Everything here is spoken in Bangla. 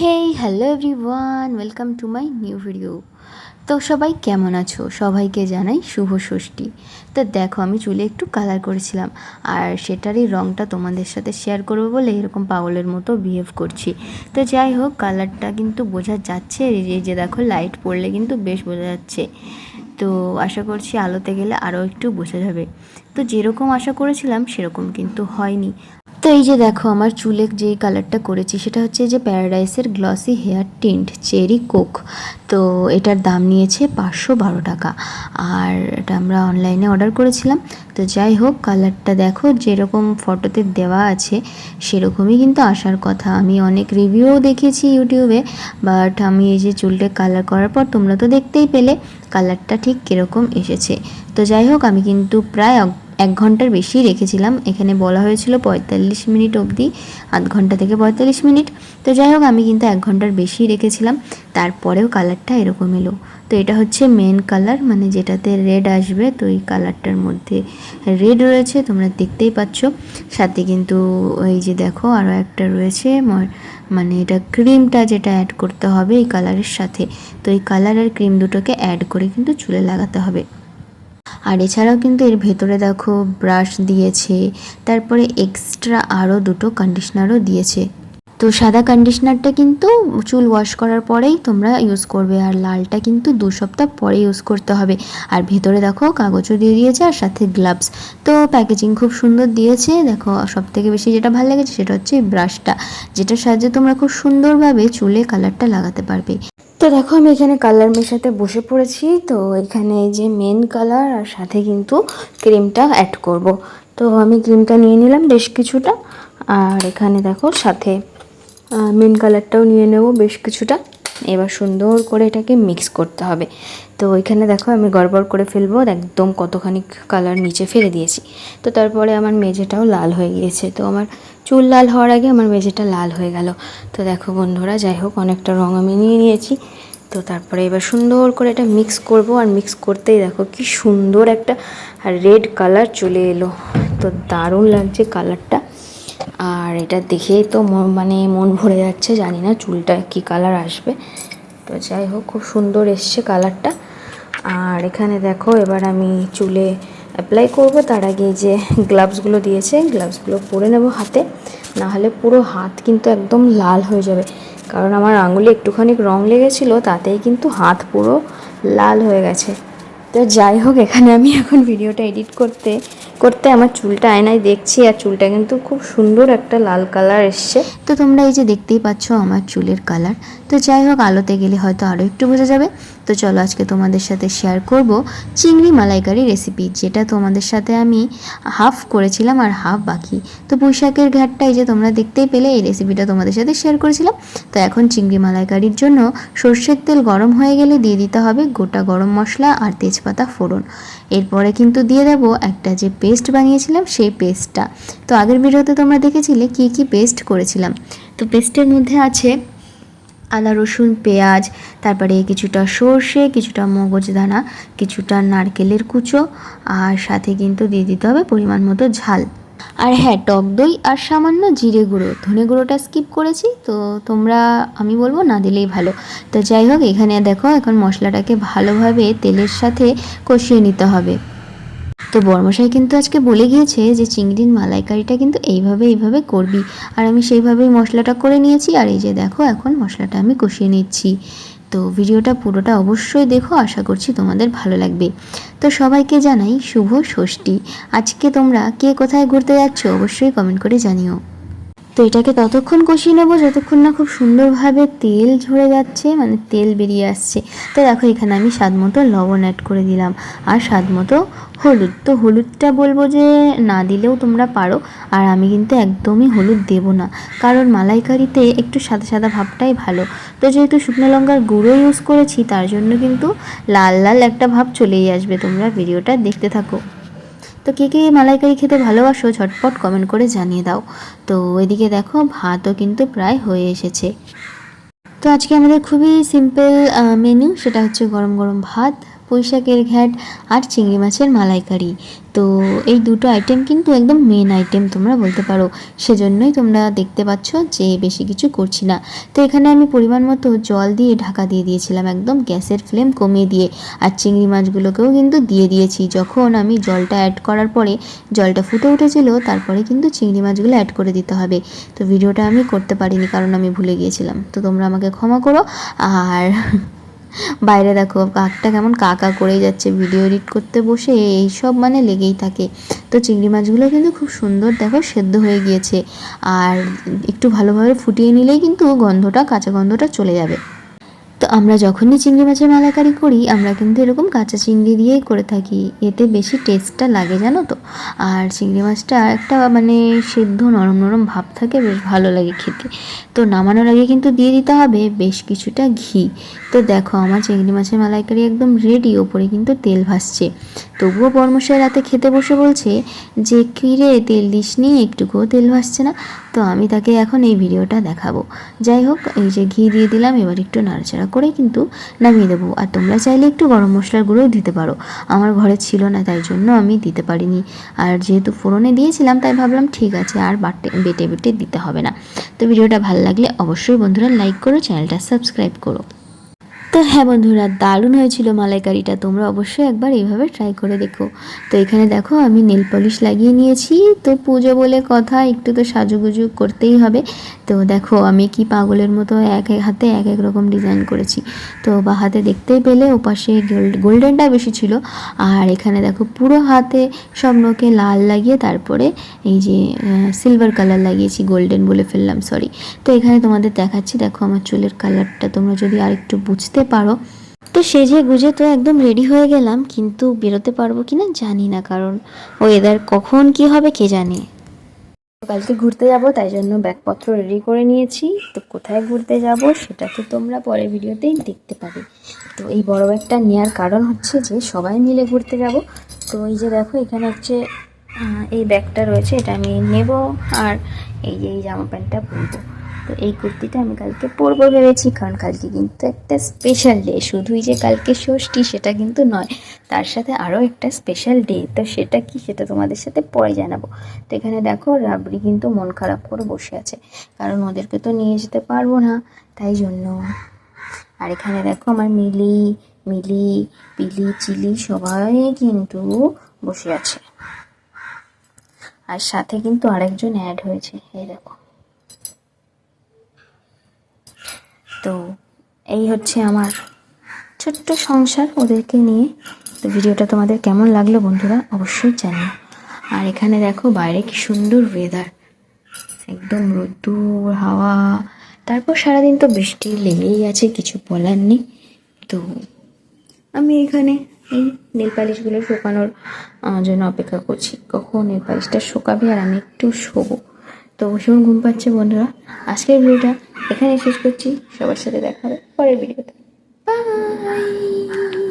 Hey hello everyone welcome to my new video তো সবাই কেমন আছো? সবাইকে জানাই শুভ ষষ্ঠী। তো দেখো, আমি চুলে একটু কালার করেছিলাম, আর সেটারই রঙটা তোমাদের সাথে শেয়ার করব বলে এরকম পাগলের মতো বিহেভ করছি। তো যাই হোক কালারটা কিন্তু বোঝা যাচ্ছে, এই যে দেখো লাইট পড়লে কিন্তু বেশ বোঝা যাচ্ছে। তো আশা করছি আলোতে গেলে আরও একটু বোঝা যাবে। তো যেরকম আশা করেছিলাম, সেরকম কিন্তু হয়নি। তো এই যে দেখো, আমার চুলে যেই কালারটা করেছি, সেটা হচ্ছে যে প্যারাডাইসের glossy hair tint cherry coke তো এটার দাম নিয়েছে পাঁচশো বারো টাকা। আর এটা আমরা অনলাইনে অর্ডার করেছিলাম। তো যাই হোক কালারটা দেখো, যেরকম ফটোতে দেওয়া আছে, সেরকমই কিন্তু আসার কথা। আমি অনেক রিভিউও দেখেছি ইউটিউবে বাট আমি এই যে চুলটা কালার করার পর তোমরা তো দেখতেই পেলে কালারটা ঠিক কীরকম এসেছে। তো যাই হোক, আমি কিন্তু প্রায় এক ঘণ্টার বেশি রেখেছিলাম। এখানে বলা হয়েছিল পঁয়তাল্লিশ মিনিট অবধি, আধ ঘণ্টা থেকে পঁয়তাল্লিশ মিনিট। তো যাই হোক, আমি কিন্তু এক ঘণ্টার বেশি রেখেছিলাম। তারপরেও কালারটা এরকম এলো। তো এটা হচ্ছে মেন কালার মানে যেটাতে রেড আসবে, তো এই কালারটার মধ্যে রেড রয়েছে, তোমরা দেখতেই পাচ্ছ। সাথে কিন্তু এই যে দেখো আরও একটা রয়েছে মানে এটা ক্রিমটা যেটা অ্যাড করতে হবে এই কালারের সাথে। তো এই কালার আর ক্রিম দুটোকে অ্যাড করে কিন্তু চুলে লাগাতে হবে। আর এছাড়াও কিন্তু এর ভেতরে দেখো ব্রাশ দিয়েছে, তারপরে এক্সট্রা আরও দুটো কন্ডিশনারও দিয়েছে। তো সাদা কন্ডিশনারটা কিন্তু চুল ওয়াশ করার পরেই তোমরা ইউজ করবে, আর লালটা কিন্তু দু সপ্তাহ পরে ইউজ করতে হবে। আর ভেতরে দেখো কাগজও দিয়ে দিয়েছে, আর সাথে গ্লাভস তো প্যাকেজিং খুব সুন্দর দিয়েছে। দেখো সব থেকে বেশি যেটা ভালো লেগেছে সেটা হচ্ছে ব্রাশটা যেটার সাহায্যে তোমরা খুব সুন্দরভাবে চুলে কালারটা লাগাতে পারবে। তো দেখো, আমি এখানে কালার মেশাতে বসে পড়েছি। তো এখানে যে মেন কালার আর সাথে কিন্তু ক্রিমটা অ্যাড করব। তো আমি ক্রিমটা নিয়ে নিলাম বেশ কিছুটা। আর এখানে দেখো, সাথে মেন কালারটাও নিয়ে নেব বেশ কিছুটা। এবার সুন্দর করে এটাকে মিক্স করতে হবে। তো ওইখানে দেখো আমি গড়বড় করে ফেলব, একদম কতখানি কালার নিচে ফেলে দিয়েছি। তো তারপরে আমার মেঝেটাও লাল হয়ে গিয়েছে। তো আমার চুল লাল হওয়ার আগে আমার মেঝেটা লাল হয়ে গেল। তো দেখো বন্ধুরা, যাই হোক, অনেকটা রঙ আমি নিয়ে নিয়েছি। তো তারপরে এবার সুন্দর করে এটা মিক্স করব। আর মিক্স করতেই দেখো কি সুন্দর একটা রেড কালার চলে এলো। তো দারুণ লাগছে কালারটা আর এটা দেখেই তো মানে মন ভরে যাচ্ছে, জানি না চুলটা কি কালার আসবে। তো যাই হোক, খুব সুন্দর এসছে কালারটা আর এখানে দেখো, এবার আমি চুলে অ্যাপ্লাই করব। তার আগে যে গ্লাভসগুলো দিয়েছে গ্লাভসগুলো পরে নেব হাতে। না হলে পুরো হাত কিন্তু একদম লাল হয়ে যাবে। কারণ আমার আঙুলে একটুখানি রং লেগেছিলো, তাতেই কিন্তু হাত পুরো লাল হয়ে গেছে। তো যাই হোক, এখানে আমি এখন ভিডিওটা এডিট করতে করতে আমার চুলটা আয়নায় দেখছি আর চুলটা কিন্তু খুব সুন্দর একটা লাল কালার এসছে। তো তোমরা এই যে দেখতেই পাচ্ছ আমার চুলের কালার। তো যাই হোক, আলোতে গেলে হয়তো আরও একটু বোঝা যাবে। তো চলো আজকে তোমাদের সাথে শেয়ার করব চিংড়ি মালাইকারি রেসিপি যেটা তোমাদের সাথে আমি হাফ করেছিলাম আর হাফ বাকি। তো বৈশাখের ঘাটটা এই যে তোমরা দেখতেই পেলে, এই রেসিপিটা তোমাদের সাথে শেয়ার করেছিলাম। তো এখন চিংড়ি মালাইকারির জন্য সর্ষের তেল গরম হয়ে গেলে দিয়ে দিতে হবে গোটা গরম মশলা আর তেজপাতা ফোড়ন। এরপরে কিন্তু দিয়ে দেবো একটা যে পেস্ট বানিয়েছিলাম, সেই পেস্টটা তো আগের ভিডিওতে তোমরা দেখেছিলে কি কি পেস্ট করেছিলাম। তো পেস্টের মধ্যে আছে আদা, রসুন, পেঁয়াজ, তারপরে কিছুটা সর্ষে, কিছুটা মগজ দানা, কিছুটা নারকেলের কুচো, আর সাথে কিন্তু দিয়ে দিতে হবে পরিমাণ মতো ঝাল। আর হ্যাঁ টক দই আর সামান্য জিরে গুঁড়ো। ধনে গুঁড়োটা স্কিপ করেছি, তো তোমরা, আমি বলব না দিলেই ভালো। তো যাই হোক, এখানে দেখো, এখন মশলাটাকে ভালোভাবে তেলের সাথে কষিয়ে নিতে হবে। তো বর্মশাই কিন্তু আজকে বলে গিয়েছে যে চিংড়ির মালাইকারিটা কিন্তু এইভাবে এইভাবে করবি। আর আমি সেইভাবেই মশলাটা করে নিয়েছি। আর এই যে দেখো, এখন মশলাটা আমি কষিয়ে নিচ্ছি। তো ভিডিওটা পুরোটা অবশ্যই দেখো, আশা করছি তোমাদের ভালো লাগবে। তো সবাইকে জানাই শুভ ষষ্ঠী। আজকে তোমরা কে কোথায় ঘুরতে যাচ্ছ অবশ্যই কমেন্ট করে জানিও। তো এটাকে ততক্ষণ কষিয়ে নেব যতক্ষণ না খুব সুন্দরভাবে তেল ঝরে যাচ্ছে মানে তেল বেরিয়ে আসছে। তো দেখো এখানে আমি স্বাদ মতো লবণ অ্যাড করে দিলাম। আর স্বাদ মতো হলুদ। তো হলুদটা বলব যে না দিলেও তোমরা পারো। আর আমি কিন্তু একদমই হলুদ দেব না। কারণ মালাইকারিতে একটু সাদা সাদা ভাবটাই ভালো। তো যেহেতু শুকনো লঙ্কার গুঁড়ো ইউজ করেছি, তার জন্য কিন্তু লাল লাল একটা ভাব চলেই আসবে। তোমরা ভিডিওটা দেখতে থাকো। তো কে কে মালাইকারি খেতে ভালোবাসো, ঝটপট কমেন্ট করে জানিয়ে দাও। তো এদিকে দেখো, ভাতও কিন্তু প্রায় হয়ে এসেছে। তো আজকে আমাদের খুবই সিম্পল মেনু সেটা হচ্ছে গরম গরম ভাত। পুঁইশাকের ঘ্যাট আর চিংড়ি মাছের মালাইকারি। তো এই দুটো আইটেম কিন্তু একদম মেন আইটেম তোমরা বলতে পারো। সেজন্যই তোমরা দেখতে পাচ্ছ যে বেশি কিছু করছি না। তো এখানে আমি পরিমাণ মতো জল দিয়ে ঢাকা দিয়ে দিয়েছিলাম একদম গ্যাসের ফ্লেম কমিয়ে দিয়ে। আর চিংড়ি মাছগুলোকেও কিন্তু দিয়ে দিয়েছি। যখন আমি জলটা অ্যাড করার পরে জলটা ফুটে উঠেছিল, তারপরে কিন্তু চিংড়ি মাছগুলো অ্যাড করে দিতে হবে। তো ভিডিওটা আমি করতে পারিনি কারণ আমি ভুলে গিয়েছিলাম। তো তোমরা আমাকে ক্ষমা করো। আর বাইরে দেখো, কাকটা কেমন কাকা করে যাচ্ছে ভিডিও এডিট করতে বসে এই সব মানে লেগেই থাকে। তো চিংড়ি মাছগুলো কিন্তু খুব সুন্দর দেখো, সেদ্ধ হয়ে গিয়েছে। আর একটু ভালোভাবে ফুটিয়ে নিলেই কিন্তু গন্ধটা, কাঁচা গন্ধটা চলে যাবে। তো আমরা যখনই চিংড়ি মাছের মালাকারি করি, আমরা কিন্তু এরকম কাঁচা চিংড়ি দিয়েই করে থাকি। এতে বেশি টেস্টটা লাগে, জানো তো? আর চিংড়ি মাছটা একটা মানে সেদ্ধ নরম নরম ভাব থাকে, বেশ ভালো লাগে খেতে। তো নামানোর আগে কিন্তু দিয়ে দিতে হবে বেশ কিছুটা ঘি। তো দেখো, আমার চিংড়ি মাছের মালাইকারি একদম রেডি ওপরে কিন্তু তেল ভাসছে। তবুও পরমশাই রাতে খেতে বসে বলছে যে, কী রে, তেল দিসনি? একটুকুও তেল ভাসছে না। তো আমি তাকে এখন এই ভিডিওটা দেখাবো। যাই হোক, এই যে ঘি দিয়ে দিলাম, এবার একটু নাড়াচাড়া করে কিন্তু নামিয়ে দেবো। আর তোমরা চাইলে একটু গরম মশলার গুঁড়োও দিতে পারো। আমার ঘরে ছিল না, তাই জন্য আমি দিতে পারিনি। আর যেহেতু ফোড়নে দিয়েছিলাম, তাই ভাবলাম ঠিক আছে, আর বাটে, বেটে বেটে দিতে হবে না। তো ভিডিওটা ভালো লাগলে অবশ্যই বন্ধুরা লাইক করো, চ্যানেলটা সাবস্ক্রাইব করো। তো হ্যাঁ বন্ধুরা, দারুণ হয়েছিল মালাইকারিটা। তোমরা অবশ্যই একবার এইভাবে ট্রাই করে দেখো। তো এখানে দেখো, আমি নেল পলিশ লাগিয়ে নিয়েছি। তো পুজো বলে কথা, একটু তো সাজুগুজু করতেই হবে। তো দেখো, আমি কি পাগলের মতো এক এক হাতে এক এক রকম ডিজাইন করেছি। তো বা হাতে দেখতেই পেলে, ওপাশে গোল্ড গোল্ডেনটা বেশি ছিল। আর এখানে দেখো, পুরো হাতে সব নখে লাল লাগিয়ে তারপরে এই যে সিলভার কালার লাগিয়েছি গোল্ডেন বলে ফেললাম সরি তো এখানে তোমাদের দেখাচ্ছি, দেখো আমার চুলের কালারটা তোমরা যদি আর একটু বুঝতে পারো। তো সেজে গুজে তো একদম রেডি হয়ে গেলাম, কিন্তু বেরোতে পারব কিনা জানি না, কারণ ওয়েদার কখন কি হবে কে জানে। কালকে ঘুরতে যাব, তাই জন্য ব্যাগপত্র রেডি করে নিয়েছি। তো কোথায় ঘুরতে যাব সেটা তো তোমরা পরের ভিডিওতেই দেখতে পাবে। তো এই বড় ব্যাগটা নেওয়ার কারণ হচ্ছে যে সবাই মিলে ঘুরতে যাব। তো এই যে দেখো, এখানে হচ্ছে এই ব্যাগটা রয়েছে, এটা আমি নেব আর এই যে এই জামা প্যান্টটা পরবো। তো এই কুর্তিটা আমি কালকে পরবো ভেবেছি, কারণ কালকে কিন্তু একটা স্পেশাল ডে শুধুই যে কালকে ষষ্ঠী সেটা কিন্তু নয়, তার সাথে আরও একটা স্পেশাল ডে তো সেটা কি সেটা তোমাদের সাথে পরে জানাব। তো এখানে দেখো, রাবড়ি কিন্তু মন খারাপ করে বসে আছে, কারণ ওদেরকে তো নিয়ে যেতে পারব না, তাই জন্য। আর এখানে দেখো আমার মিলি মিলি, পিলি, চিলি সবাই কিন্তু বসে আছে। আর সাথে কিন্তু আরেকজন অ্যাড হয়েছে, এই দেখো। তো এই হচ্ছে আমার ছোট্ট সংসার ওদেরকে নিয়ে। তো ভিডিওটা তোমাদের কেমন লাগল বন্ধুরা অবশ্যই জানিও। আর এখানে দেখো বাইরে কি সুন্দর ওয়েদার একদম রোদ্দুর, হাওয়া। তারপর সারাদিন তো বৃষ্টি লেগেই আছে, কিছু বলার নেই। তো আমি এখানে এই নেল পালিশগুলো শুকানোর জন্য অপেক্ষা করছি। কখন নেল পালিশটা শুকাবে আর আমি একটু শোবো। তো ভীষণ ঘুম পাচ্ছে বন্ধুরা। আজকের ভিডিওটা এখানে শেষ করছি। সবার সাথে দেখা হবে পরের ভিডিওতে। বাই